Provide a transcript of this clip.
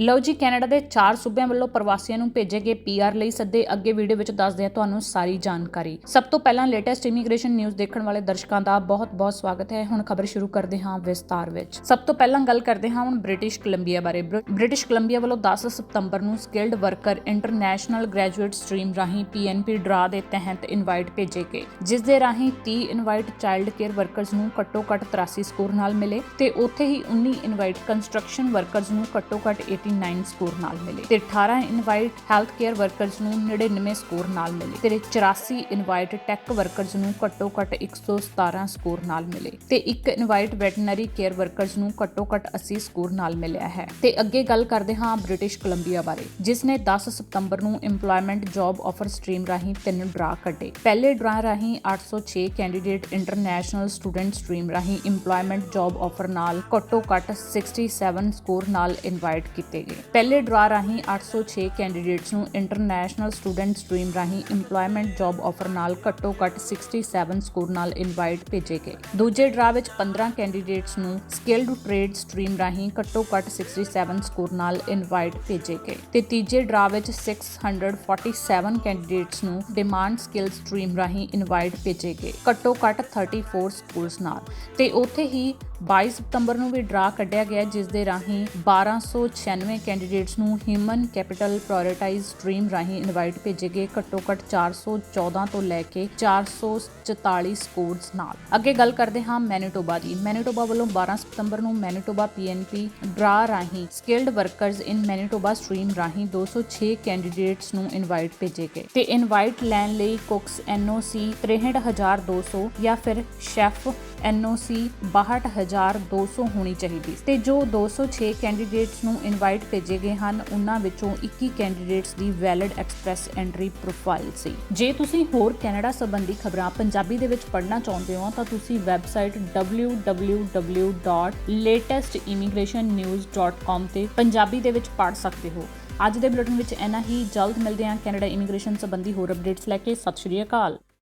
ਲਓ ਜੀ, ਕੈਨੇਡਾ ਦੇ ਚਾਰ ਸੂਬਿਆਂ ਵੱਲੋਂ ਪ੍ਰਵਾਸੀਆਂ ਨੂੰ ਭੇਜੇ ਗਏ ਪੀਆਰ ਲਈ ਸੱਦੇ। ਅੱਗੇ ਵੀਡੀਓ ਵਿੱਚ ਦੱਸਦੇ ਹਾਂ ਤੁਹਾਨੂੰ ਸਾਰੀ ਜਾਣਕਾਰੀ। ਸਭ ਤੋਂ ਪਹਿਲਾਂ ਲੇਟੈਸਟ ਇਮੀਗ੍ਰੇਸ਼ਨ ਨਿਊਜ਼ ਦੇਖਣ ਵਾਲੇ ਦਰਸ਼ਕਾਂ ਦਾ ਬਹੁਤ-ਬਹੁਤ ਸਵਾਗਤ ਹੈ। ਹੁਣ ਖਬਰ ਸ਼ੁਰੂ ਕਰਦੇ ਹਾਂ ਵਿਸਤਾਰ ਵਿੱਚ। ਸਭ ਤੋਂ ਪਹਿਲਾਂ ਗੱਲ ਕਰਦੇ ਹਾਂ ਹੁਣ ਬ੍ਰਿਟਿਸ਼ ਕੋਲੰਬੀਆ ਬਾਰੇ। ਬ੍ਰਿਟਿਸ਼ ਕੋਲੰਬੀਆ ਵੱਲੋਂ 10 ਸਤੰਬਰ ਨੂੰ skilled worker international graduate stream ਰਾਹੀਂ ਪੀਐਨਪੀ ਡਰਾ ਦੇ ਤਹਿਤ ਇਨਵਾਈਟ ਭੇਜੇ ਗਏ ਜਿਸ ਦੇ ਰਾਹੀਂ 30 ਇਨਵਾਈਟ ਚਾਈਲਡ ਕੇਅਰ ਵਰਕਰਸ ਨੂੰ ਘੱਟੋ-ਘੱਟ 83 ਸਕੋਰ ਨਾਲ ਮਿਲੇ ਤੇ ਉੱਥੇ ਹੀ 19 ਇਨਵਾਈਟ ਕੰਸਟਰਕਸ਼ਨ ਵਰਕਰਸ ਨੂੰ ਘੱਟੋ-ਘੱਟ 89 ਸਕੋਰ ਨਾਲ ਮਿਲੇ ਤੇ 18 ਇਨਵਾਈਟ ਹੈਲਥ ਕੇਅਰ ਵਰਕਰਸ ਨੂੰ 99 ਸਕੋਰ ਨਾਲ ਮਿਲੇ ਤੇ 84 ਇਨਵਾਈਟ ਟੈਕ ਵਰਕਰਸ ਨੂੰ ਘੱਟੋ-ਘੱਟ 117 ਸਕੋਰ ਨਾਲ ਮਿਲੇ ਤੇ ਇੱਕ ਇਨਵਾਈਟ ਵੈਟਰਨਰੀ ਕੇਅਰ ਵਰਕਰਸ ਨੂੰ ਘੱਟੋ-ਘੱਟ 80 ਸਕੋਰ ਨਾਲ ਮਿਲਿਆ ਹੈ। ਤੇ ਅੱਗੇ ਗੱਲ ਕਰਦੇ ਹਾਂ ਬ੍ਰਿਟਿਸ਼ ਕੋਲੰਬੀਆ ਬਾਰੇ, ਜਿਸ ਨੇ 10 ਸਤੰਬਰ ਨੂੰ EMPLOYMENT ਜੌਬ ਆਫਰ ਸਟ੍ਰੀਮ ਰਾਹੀਂ ਤਿੰਨ ਡਰਾ ਕੱਢੇ। ਪਹਿਲੇ ਡਰਾ ਰਾਹੀਂ 806 ਕੈਂਡੀਡੇਟ ਇੰਟਰਨੈਸ਼ਨਲ ਸਟੂਡੈਂਟ ਸਟ੍ਰੀਮ ਰਾਹੀਂ EMPLOYMENT ਜੌਬ ਆਫਰ ਨਾਲ ਘੱਟੋ-ਘੱਟ 67 ਸਕੋਰ ਨਾਲ ਇਨਵਾਈਟ ਕੀਤੇ ਗਏ ਪਹਿਲੇ ਡਰਾ ਰਾਹੀਂ 806 ਕੈਂਡੀਡੇਟਸ ਨੂੰ ਇੰਟਰਨੈਸ਼ਨਲ ਸਟੂਡੈਂਟ ਸਟਰੀਮ ਰਾਹੀਂ EMPLOYMENT ਜੌਬ ਆਫਰ ਨਾਲ ਘੱਟੋ-ਘੱਟ 67 ਸਕੋਰ ਨਾਲ ਇਨਵਾਈਟ ਭੇਜੇ ਗਏ ਦੂਜੇ ਡਰਾ ਵਿੱਚ 15 ਕੈਂਡੀਡੇਟਸ ਨੂੰ ਸਕਿਲਡ ਟ੍ਰੇਡ ਸਟਰੀਮ ਰਾਹੀਂ ਘੱਟੋ-ਘੱਟ 67 ਸਕੋਰ ਨਾਲ ਇਨਵਾਈਟ ਭੇਜੇ ਗਏ ਤੇ ਤੀਜੇ ਡਰਾ ਵਿੱਚ 647 ਕੈਂਡੀਡੇਟਸ ਨੂੰ ਡਿਮਾਂਡ ਸਕਿੱਲ ਸਟਰੀਮ ਰਾਹੀਂ ਇਨਵਾਈਟ ਭੇਜੇ ਗਏ ਘੱਟੋ-ਘੱਟ 34 ਸਕੂਲਸ ਨਾਲ। ਤੇ ਉੱਥੇ ਹੀ 22 ਸਤੰਬਰ ਨੂੰ ਵੀ ਡਰਾ ਕੱਢਿਆ ਗਿਆ, ਜਿਸ ਦੇ ਰਾਹੀਂ 1296 ਕੈਂਡੀਡੇਟਸ ਨੂੰ ਹਿਊਮਨ ਕੈਪੀਟਲ ਪ੍ਰਾਇੋਰਟਾਈਜ਼ ਸਟਰੀਮ ਰਾਹੀਂ ਇਨਵਾਈਟ ਭੇਜੇ ਗਏ, ਘੱਟੋ-ਘੱਟ 414 ਤੋਂ ਲੈ ਕੇ 444 ਸਕੋਰਸ ਨਾਲ। ਅੱਗੇ ਗੱਲ ਕਰਦੇ ਹਾਂ ਮੈਨੀਟੋਬਾ ਦੀ। ਮੈਨੀਟੋਬਾ ਵੱਲੋਂ 12 ਸਤੰਬਰ ਨੂੰ ਮੈਨੀਟੋਬਾ ਪੀਐਨਪੀ ਡਰਾ ਰਾਹੀਂ skilled workers in Manitoba stream ਰਾਹੀਂ 206 ਕੈਂਡੀਡੇਟਸ ਨੂੰ ਇਨਵਾਈਟ ਭੇਜੇ ਗਏ। ਤੇ ਇਨਵਾਈਟ ਲੈਣ ਲਈ ਕੁਕਸ ਐਨਓਸੀ 63200 ਜਾਂ ਫਿਰ ਸ਼ੈਫ ਐਨਓਸੀ 62200 ਹੋਣੀ ਚਾਹੀਦੀ। ਤੇ ਜੋ 206 ਕੈਂਡੀਡੇਟਸ ਨੂੰ ਇਨਵਾਈਟ ਭੇਜੇ ਗਏ ਹਨ, ਉਹਨਾਂ ਵਿੱਚੋਂ 21 ਕੈਂਡੀਡੇਟਸ ਦੀ ਵੈਲਿਡ ਐਕਸਪ੍ਰੈਸ ਐਂਟਰੀ ਪ੍ਰੋਫਾਈਲ ਸੀ। ਜੇ ਤੁਸੀਂ ਹੋਰ ਕੈਨੇਡਾ ਸੰਬੰਧੀ ਖਬਰਾਂ ਪੰਜਾਬੀ ਦੇ ਵਿੱਚ ਪੜ੍ਹਨਾ ਚਾਹੁੰਦੇ ਹੋ, ਤਾਂ ਤੁਸੀਂ ਵੈਬਸਾਈਟ www.latestimmigrationnews.com ਤੇ ਪੰਜਾਬੀ ਦੇ ਵਿੱਚ ਪੜ੍ਹ ਸਕਦੇ ਹੋ। ਅੱਜ ਦੇ ਬੁਲੇਟਿਨ ਵਿੱਚ ਇੰਨਾ ਹੀ। ਜਲਦ ਮਿਲਦੇ ਹਾਂ ਕੈਨੇਡਾ ਇਮੀਗ੍ਰੇਸ਼ਨ ਸੰਬੰਧੀ ਹੋਰ ਅਪਡੇਟਸ ਲੈ ਕੇ। ਸਤਿ ਸ਼੍ਰੀ ਅਕਾਲ।